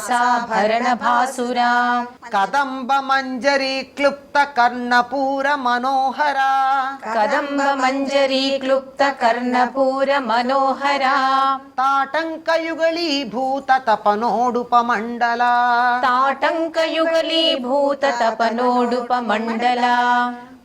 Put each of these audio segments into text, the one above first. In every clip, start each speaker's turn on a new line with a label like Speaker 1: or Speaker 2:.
Speaker 1: నాసాభరణ భాసురా
Speaker 2: కదంబ మంజరీ క్లుప్త కర్ణపూర మనోహరా
Speaker 1: కదంబ మంజరీ క్లుప్త కర్ణపూర మనోహరా
Speaker 2: తాటంకయుగళీభూత తపనోడుపమండల
Speaker 1: తాటంకయుగలీభూత తపనోడుప మండల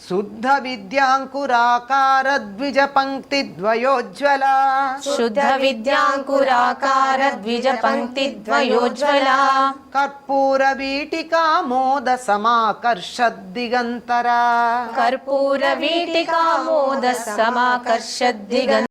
Speaker 2: శుద్ధ విద్యాంకురాకార ద్విజ పంక్తి ద్వయోజ్వల
Speaker 1: శుద్ధ విద్యాంకురాకార ద్విజ పంక్తి ద్వయోజ్వల
Speaker 2: కర్పూర వీటికామోద సమాకర్ష దిగంతరా
Speaker 1: కర్పూర వీటికామోద సమాకర్ష దిగ